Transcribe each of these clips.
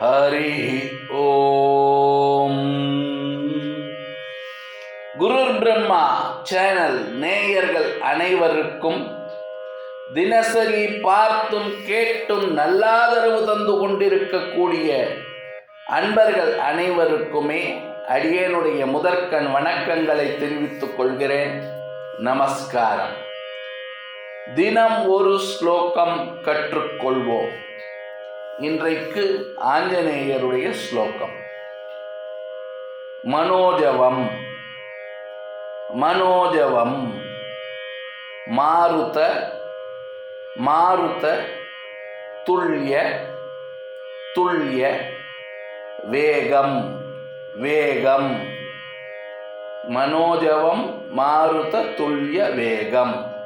Hari Om. Guru Brahma channel நேயர்கள் அனைவருக்கும் தினசரி பார்த்தும் கேட்டும் நல்லாதரவு தந்து கொண்டிருக்கக்கூடிய அன்பர்கள் அனைவருக்குமே அடியேனுடைய முதற்கண் வணக்கங்களை தெரிவித்துக் கொள்கிறேன். நமஸ்காரம். தினம் ஒரு ஸ்லோகம் கற்றுக்கொள்வோம். இன்றைக்கு ஆஞ்சநேயருடைய ஸ்லோகம். மனோஜவம் மனோஜவம் மாருத மாருத துல்லிய துல்லிய வேகம் வேகம். மனோஜவம் மாருத துல்லிய வேகம்.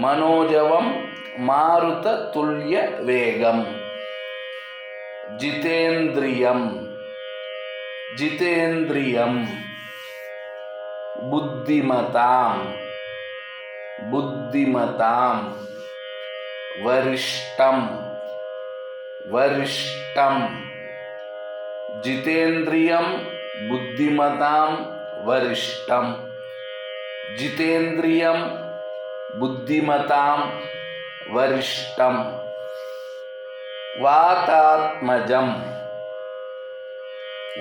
मनोजवम मारुत तुल्य वेगम जितेंद्रियम जितेंद्रियम बुद्धिमतां बुद्धिमतां वरिष्ठं वरिष्ठं जितेन्द्रियं बुद्धिमतां वरिष्ठं जितेन्द्रियं बुद्धिमतां वरिष्ठं वातात्मजं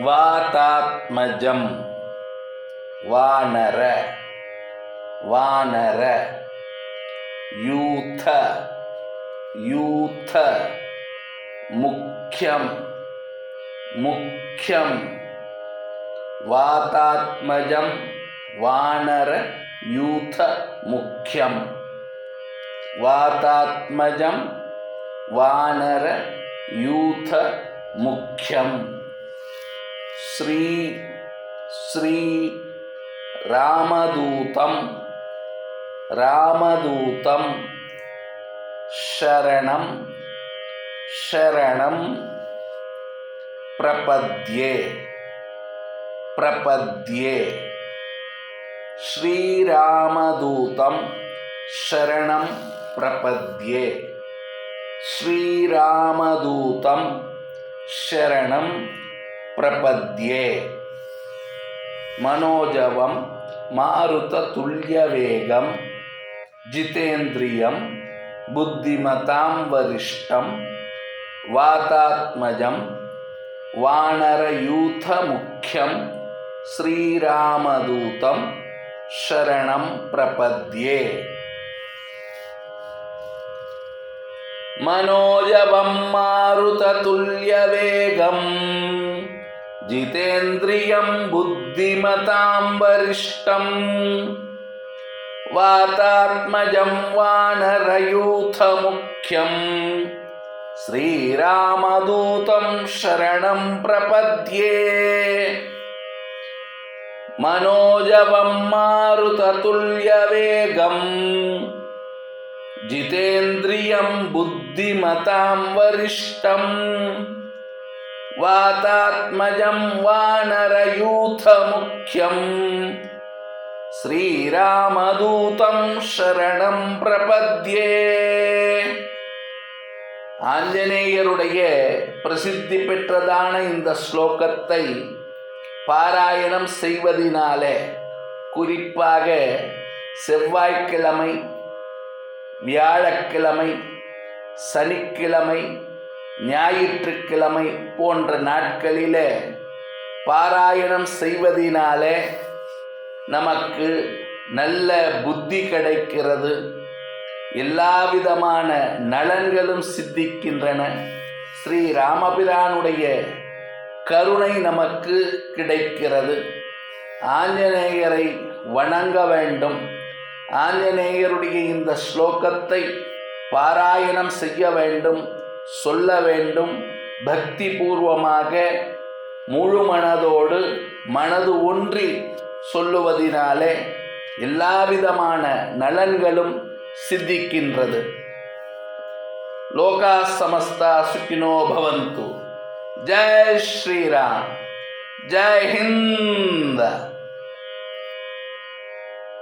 वातात्मजं वानर वानर यूथ यूथ मुख्यं मुख्यं वातात्मजं वानरयूथ मुख्यं वातात्मजं वानरयूथ मुख्यं श्री श्री रामदूतं रामदूतं शरणं शरणं प्रपद्ये प्रपद्ये ശ്രീരാമദൂതം ശരണം പ്രപദ്യേ. ശ്രീരാമദൂതം ശരണം പ്രപദ്യേ. മനോജവം മാരുതതുല്യവേഗം ജിതേന്ദ്രിയം ബുദ്ധിമതാം വരിഷ്ഠം വാതാത്മജം വാണരയൂഥമുഖ്യം ശ്രീരാമദൂതം शरणं प्रपद्ये। मनोजवं मारुततुल्यवेगं जितेन्द्रियं बुद्धिमतां वरिष्ठं वातात्मजं वानरयूथमुख्यम् श्रीरामदूतं शरणं प्रपद्ये। मनोजवं मारुततुल्यवेगं जितेन्द्रियं बुद्धिमतां वरिष्ठं वातात्मजं वानरयूथमुख्यं श्रीरामदूतं शरणं प्रपद्ये ஆஞ்சநேயருடைய பிரசித்தி பெற்றதான இந்த ஸ்லோகத்தை பாராயணம் செய்வதினாலே குறிப்பாக செவ்வாய்க்கிழமை வியாழக்கிழமை சனிக்கிழமை ஞாயிற்றுக்கிழமை போன்ற நாட்களிலே பாராயணம் செய்வதினாலே நமக்கு நல்ல புத்தி கிடைக்கிறது. எல்லா விதமான நலன்களும் சித்திக்கின்றன. ஸ்ரீ ராமபிரானுடைய கருணை நமக்கு கிடைக்கிறது. ஆஞ்சநேயரை வணங்க வேண்டும். ஆஞ்சநேயருடைய இந்த ஸ்லோகத்தை பாராயணம் செய்ய வேண்டும் சொல்ல வேண்டும். பக்தி பூர்வமாக முழு மனதோடு மனது ஒன்றி சொல்லுவதினாலே எல்லாவிதமான நலன்களும் சித்திக்கின்றது. லோகா சமஸ்தா சுக்கினோ பவந்து जय श्री राम जय हिंद।